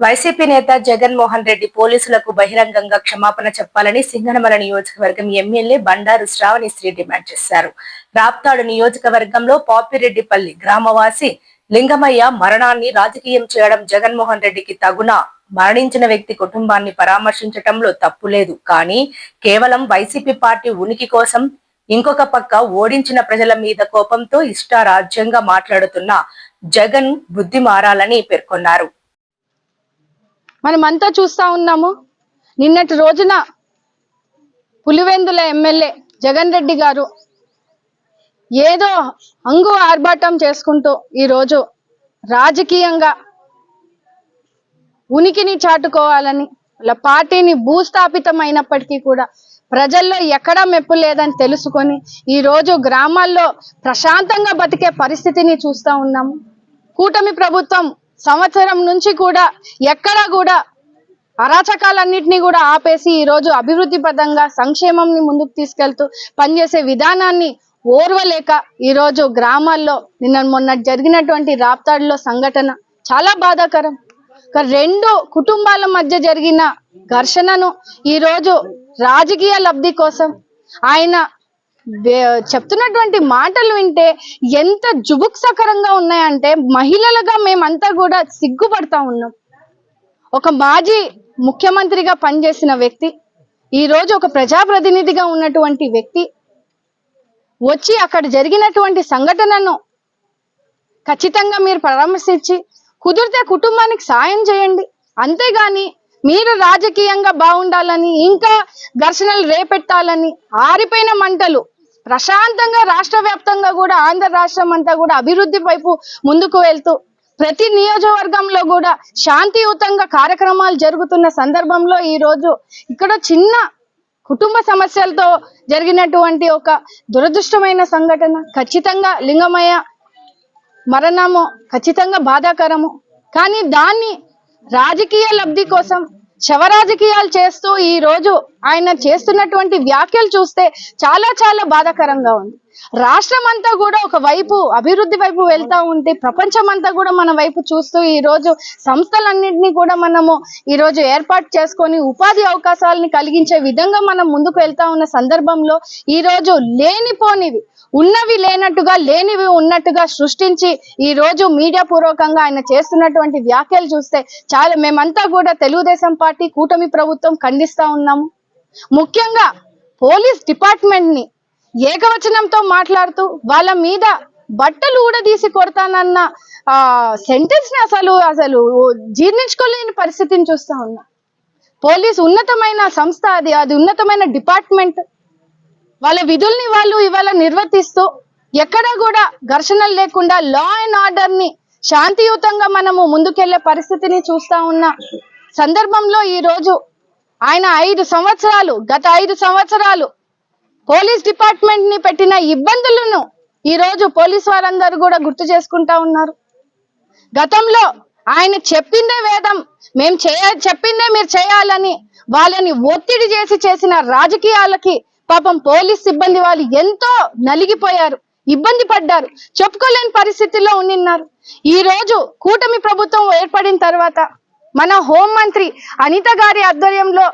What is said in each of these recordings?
YCP నేత జగన్మోహన్ రెడ్డి పోలీసులకు బహిరంగంగా క్షమాపణ చెప్పాలని సింగనమల నియోజకవర్గం ఎమ్మెల్యే బండారు శ్రావణి శ్రీ డిమాండ్ చేశారు. రాప్తాడు నియోజకవర్గంలో పాపిరెడ్డిపల్లి గ్రామవాసి లింగమయ్య మరణాన్ని రాజకీయం చేయడం జగన్మోహన్ రెడ్డికి తగునా. మరణించిన వ్యక్తి కుటుంబాన్ని పరామర్శించటంలో తప్పు లేదు కానీ కేవలం వైసీపీ పార్టీ ఉనికి కోసం ఇంకొక పక్క ఓడించిన ప్రజల మీద కోపంతో ఇష్టారాజ్యంగా మాట్లాడుతున్న జగన్ బుద్ధి మారాలని పేర్కొన్నారు. మనమంతా చూస్తా ఉన్నాము. నిన్నటి రోజున పులివెందుల ఎమ్మెల్యే జగన్ రెడ్డి గారు ఏదో అంగు ఆర్భాటం చేసుకుంటూ ఈరోజు రాజకీయంగా ఉనికిని చాటుకోవాలని వాళ్ళ పార్టీని భూస్థాపితం అయినప్పటికీ కూడా ప్రజల్లో ఎక్కడా మెప్పు లేదని తెలుసుకొని ఈ రోజు గ్రామాల్లో ప్రశాంతంగా బతికే పరిస్థితిని చూస్తా ఉన్నాము. కూటమి ప్రభుత్వం సంవత్సరం నుంచి కూడా ఎక్కడా కూడా అరాచకాలన్నింటినీ కూడా ఆపేసి ఈరోజు అభివృద్ధి పదంగా సంక్షేమంని ముందుకు తీసుకెళ్తూ పనిచేసే విధానాన్ని ఓర్వలేక ఈరోజు గ్రామాల్లో నిన్న మొన్న జరిగినటువంటి రాప్తాడులో సంఘటన చాలా బాధాకరం. ఒక రెండు కుటుంబాల మధ్య జరిగిన ఘర్షణను ఈరోజు రాజకీయ లబ్ధి కోసం ఆయన చెప్తున్నటువంటి మాటలు వింటే ఎంత జుభుక్సకరంగా ఉన్నాయంటే మహిళలుగా మేమంతా కూడా సిగ్గుపడతా ఉన్నాం. ఒక మాజీ ముఖ్యమంత్రిగా పనిచేసిన వ్యక్తి ఈ రోజు ఒక ప్రజాప్రతినిధిగా ఉన్నటువంటి వ్యక్తి వచ్చి అక్కడ జరిగినటువంటి సంఘటనను ఖచ్చితంగా మీరు పరామర్శించి కుదిరితే కుటుంబానికి సాయం చేయండి. అంతేగాని మీరు రాజకీయంగా బాగుండాలని ఇంకా ఘర్షణలు రేపెట్టాలని ఆరిపోయిన మంటలు ప్రశాంతంగా రాష్ట్ర వ్యాప్తంగా కూడా ఆంధ్ర రాష్ట్రం అంతా కూడా అభివృద్ధి వైపు ముందుకు వెళ్తూ ప్రతి నియోజకవర్గంలో కూడా శాంతియుతంగా కార్యక్రమాలు జరుగుతున్న సందర్భంలో ఈ రోజు ఇక్కడ చిన్న కుటుంబ సమస్యలతో జరిగినటువంటి ఒక దురదృష్టమైన సంఘటన. ఖచ్చితంగా లింగమయ మరణము ఖచ్చితంగా బాధాకరము. కానీ దాన్ని రాజకీయ లబ్ధి కోసం శవ రాజకీయాలు చేస్తూ ఈ రోజు ఆయన చేస్తున్నటువంటి వ్యాఖ్యలు చూస్తే చాలా చాలా బాధాకరంగా ఉంది. రాష్ట్రం అంతా కూడా ఒక వైపు అభివృద్ధి వైపు వెళ్తా ఉంటే ప్రపంచం అంతా కూడా మన వైపు చూస్తూ ఈ రోజు సంస్థలన్నింటినీ కూడా మనము ఈ రోజు ఏర్పాటు చేసుకొని ఉపాధి అవకాశాలని కలిగించే విధంగా మనం ముందుకు వెళ్తా ఉన్న సందర్భంలో ఈ రోజు లేనిపోనివి ఉన్నవి లేనట్టుగా లేనివి ఉన్నట్టుగా సృష్టించి ఈ రోజు మీడియా పూర్వకంగా ఆయన చేస్తున్నటువంటి వ్యాఖ్యలు చూస్తే చాలా మేమంతా కూడా తెలుగుదేశం పార్టీ కూటమి ప్రభుత్వం ఖండిస్తా ఉన్నాము. ముఖ్యంగా పోలీస్ డిపార్ట్మెంట్ని ఏకవచనంతో మాట్లాడుతూ వాళ్ళ మీద బట్టలు ఊడదీసి కొడతానన్న ఆ సెంటెన్స్ని అసలు అసలు జీర్ణించుకోలేని పరిస్థితిని చూస్తా ఉన్నా. పోలీస్ ఉన్నతమైన సంస్థ అది అది ఉన్నతమైన డిపార్ట్మెంట్. వాళ్ళ విధుల్ని వాళ్ళు ఇవాళ నిర్వర్తిస్తూ ఎక్కడా కూడా ఘర్షణలు లేకుండా లా అండ్ ఆర్డర్ని శాంతియుతంగా మనము ముందుకెళ్ళే పరిస్థితిని చూస్తా ఉన్న. సందర్భంలో ఈ రోజు ఆయన ఐదు సంవత్సరాలు గత ఐదు సంవత్సరాలు పోలీస్ డిపార్ట్మెంట్ని పెట్టిన ఇబ్బందులను ఈ రోజు పోలీస్ వారందరూ కూడా గుర్తు చేసుకుంటా ఉన్నారు. గతంలో ఆయన చెప్పిందే వేదం మేం చేయ చెప్పిందే మీరు చేయాలని వాళ్ళని ఒత్తిడి చేసి చేసిన రాజకీయాలకి పాపం పోలీస్ సిబ్బంది వాళ్ళు ఎంతో నలిగిపోయారు ఇబ్బంది పడ్డారు చెప్పుకోలేని పరిస్థితుల్లో ఉండిన్నారు ఈ రోజు కూటమి ప్రభుత్వం ఏర్పడిన తర్వాత మన హోంమంత్రి అనిత గారి ఆధ్వర్యంలో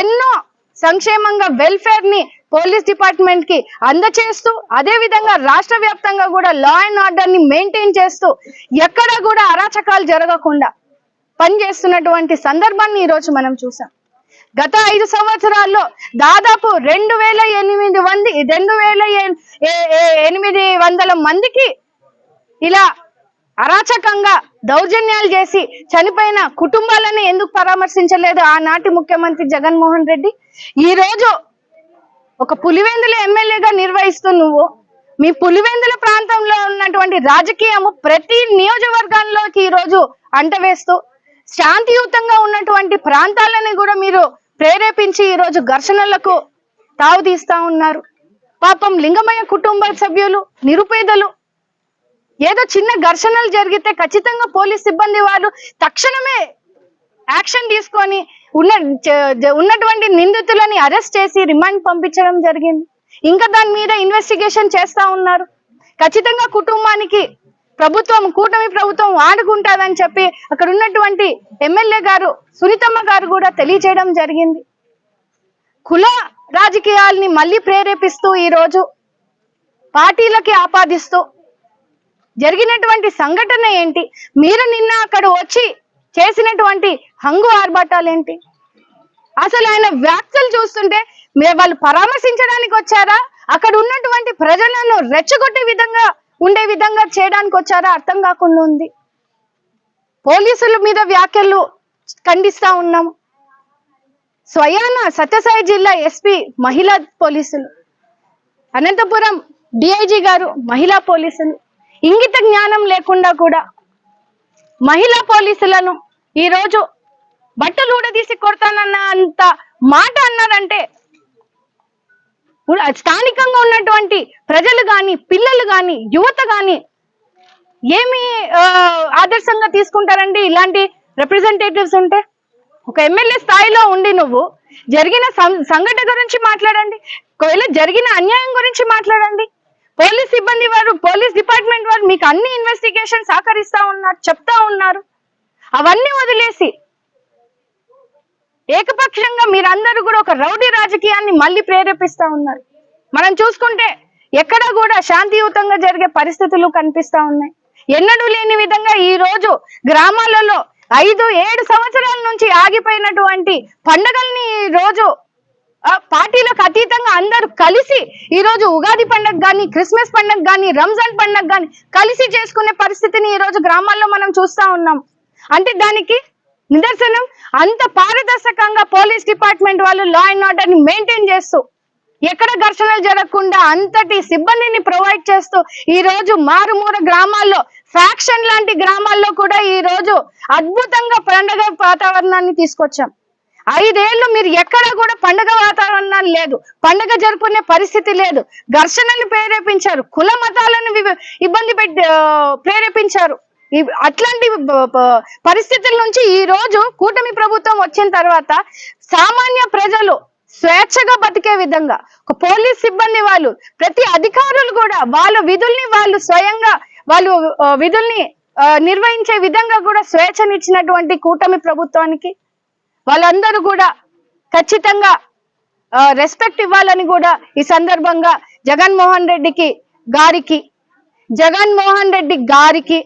ఎన్నో సంక్షేమంగా వెల్ఫేర్ని పోలీస్ డిపార్ట్మెంట్కి అందచేస్తూ అదే విధంగా రాష్ట్ర వ్యాప్తంగా కూడా లా అండ్ ఆర్డర్ని మెయింటైన్ చేస్తూ ఎక్కడ కూడా అరాచకాలు జరగకుండా పనిచేస్తున్నటువంటి సందర్భాన్ని ఈ రోజు మనం చూసాం. గత ఐదు సంవత్సరాల్లో దాదాపు రెండు వేల ఎనిమిది మంది రెండు వేల ఎనిమిది వందల మందికి ఇలా అరాచకంగా దౌర్జన్యాలు చేసి చనిపోయిన కుటుంబాలను ఎందుకు పరామర్శించలేదు ఆనాటి ముఖ్యమంత్రి జగన్మోహన్ రెడ్డి? ఈ రోజు ఒక పులివెందుల ఎమ్మెల్యేగా నిర్వహిస్తూ నువ్వు మీ పులివెందుల ప్రాంతంలో ఉన్నటువంటి రాజకీయము ప్రతి నియోజకవర్గాల్లోకి ఈరోజు అంటవేస్తూ శాంతియుతంగా ఉన్నటువంటి ప్రాంతాలని కూడా మీరు ప్రేరేపించి ఈరోజు ఘర్షణలకు తావు తీస్తా ఉన్నారు. పాపం లింగమయ్య కుటుంబ సభ్యులు నిరుపేదలు ఏదో చిన్న ఘర్షణలు జరిగితే ఖచ్చితంగా పోలీస్ సిబ్బంది వాళ్ళు తక్షణమే యాక్షన్ తీసుకొని ఉన్న ఉన్నటువంటి నిందితులని అరెస్ట్ చేసి రిమాండ్ పంపించడం జరిగింది. ఇంకా దాని మీద ఇన్వెస్టిగేషన్ చేస్తా ఉన్నారు. ఖచ్చితంగా కుటుంబానికి ప్రభుత్వం కూటమి ప్రభుత్వం వాడుకుంటాదని చెప్పి అక్కడ ఉన్నటువంటి ఎమ్మెల్యే గారు సునీతమ్మ గారు కూడా తెలియజేయడం జరిగింది. కుల రాజకీయాల్ని మళ్ళీ ప్రేరేపిస్తూ ఈరోజు పార్టీలకి ఆపాదిస్తూ జరిగినటువంటి సంఘటన ఏంటి? మీరు నిన్న అక్కడ వచ్చి చేసినటువంటి హంగు ఆర్భాటాలేంటి? అసలు ఆయన వ్యాఖ్యలు చూస్తుంటే వాళ్ళు పరామర్శించడానికి వచ్చారా? అక్కడ ఉన్నటువంటి ప్రజలను రెచ్చగొట్టే విధంగా ఉండే విధంగా చేయడానికి వచ్చారా? అర్థం కాకుండా ఉంది. పోలీసుల మీద వ్యాఖ్యలు ఖండిస్తా ఉన్నాం. స్వయాన సత్యసాయి జిల్లా ఎస్పీ మహిళా పోలీసులు అనంతపురం డిఐజీ గారు మహిళా పోలీసులు. ఇంగిత జ్ఞానం లేకుండా కూడా మహిళా పోలీసులను ఈరోజు బట్టలు ఊడదీసి కొడతానన్న అంత మాట అన్నారంటే స్థానికంగా ఉన్నటువంటి ప్రజలు గాని పిల్లలు గాని యువత గాని ఏమి ఆదర్శంగా తీసుకుంటారండి? ఇలాంటి రిప్రజెంటేటివ్స్ ఉంటే? ఒక ఎమ్మెల్యే స్థాయిలో ఉండి నువ్వు జరిగిన సం- సంఘటన గురించి మాట్లాడండి. ఒకవేళ జరిగిన అన్యాయం గురించి మాట్లాడండి. పోలీస్ సిబ్బంది వారు పోలీస్ డిపార్ట్మెంట్ వారు మీకు అన్ని ఇన్వెస్టిగేషన్ సహకరిస్తా ఉన్నారు చెప్తా ఉన్నారు. అవన్నీ వదిలేసి ఏకపక్షంగా మీరందరూ కూడా ఒక రౌడీ రాజకీయాన్ని మళ్ళీ ప్రేరేపిస్తా ఉన్నారు. మనం చూసుకుంటే ఎక్కడ కూడా శాంతియుతంగా జరిగే పరిస్థితులు కనిపిస్తా ఉన్నాయి. ఎన్నడూ లేని విధంగా ఈ రోజు గ్రామాలలో ఐదు ఏడు సంవత్సరాల నుంచి ఆగిపోయినటువంటి పండగల్ని ఈ రోజు పార్టీలకు అతీతంగా అందరూ కలిసి ఈ రోజు ఉగాది పండుగ గాని క్రిస్మస్ పండుగ గాని రంజాన్ పండుగ గాని కలిసి చేసుకునే పరిస్థితిని ఈ రోజు గ్రామాల్లో మనం చూస్తా ఉన్నాం. అంటే దానికి నిదర్శనం అంత పారదర్శకంగా పోలీస్ డిపార్ట్మెంట్ వాళ్ళు లా అండ్ ఆర్డర్ని మెయింటైన్ చేస్తూ ఎక్కడ ఘర్షణలు జరగకుండా అంతటి సిబ్బందిని ప్రొవైడ్ చేస్తూ ఈ రోజు మారుమూర గ్రామాల్లో ఫ్యాక్షన్ లాంటి గ్రామాల్లో కూడా ఈ రోజు అద్భుతంగా పండగ వాతావరణాన్ని తీసుకొచ్చాం. ఐదేళ్ళు మీరు ఎక్కడ కూడా పండగ వాతావరణం లేదు. పండగ జరుపుకునే పరిస్థితి లేదు. ఘర్షణలు ప్రేరేపించారు. కుల మతాలను ఇబ్బంది పెట్టి ప్రేరేపించారు. అట్లాంటి పరిస్థితుల నుంచి ఈ రోజు కూటమి ప్రభుత్వం వచ్చిన తర్వాత సామాన్య ప్రజలు స్వేచ్ఛగా బతికే విధంగా ఒక పోలీస్ సిబ్బంది వాళ్ళు ప్రతి అధికారులు కూడా వాళ్ళ విధుల్ని వాళ్ళు స్వయంగా వాళ్ళు విధుల్ని నిర్వహించే విధంగా కూడా స్వేచ్ఛనిచ్చినటువంటి కూటమి ప్రభుత్వానికి వాళ్ళందరూ కూడా ఖచ్చితంగా రెస్పెక్ట్ ఇవ్వాలని కూడా ఈ సందర్భంగా జగన్మోహన్ రెడ్డికి గారికి జగన్మోహన్ రెడ్డి గారికి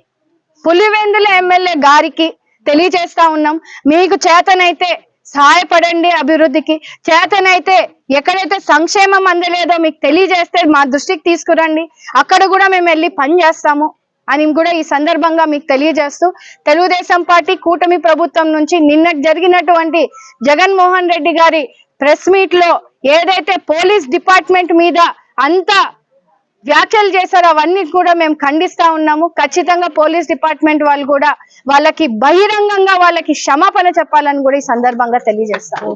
పులివెందుల ఎమ్మెల్యే గారికి తెలియజేస్తా ఉన్నాం. మీకు చేతనైతే సహాయపడండి అభివృద్ధికి. చేతనైతే ఎక్కడైతే సంక్షేమం అందలేదో మీకు తెలియజేస్తే మా దృష్టికి తీసుకురండి. అక్కడ కూడా మేము వెళ్ళి పని చేస్తాము. అని కూడా ఈ సందర్భంగా మీకు తెలియజేస్తూ తెలుగుదేశం పార్టీ కూటమి ప్రభుత్వం నుంచి నిన్న జరిగినటువంటి జగన్మోహన్ రెడ్డి గారి ప్రెస్ మీట్లో ఏదైతే పోలీస్ డిపార్ట్మెంట్ మీద అంత వ్యాఖ్యలు చేశారో అవన్నీ కూడా మేము ఖండిస్తా ఉన్నాము. ఖచ్చితంగా పోలీస్ డిపార్ట్మెంట్ వాళ్ళు కూడా వాళ్ళకి బహిరంగంగా వాళ్ళకి క్షమాపణ చెప్పాలని కూడా ఈ సందర్భంగా తెలియజేస్తాము.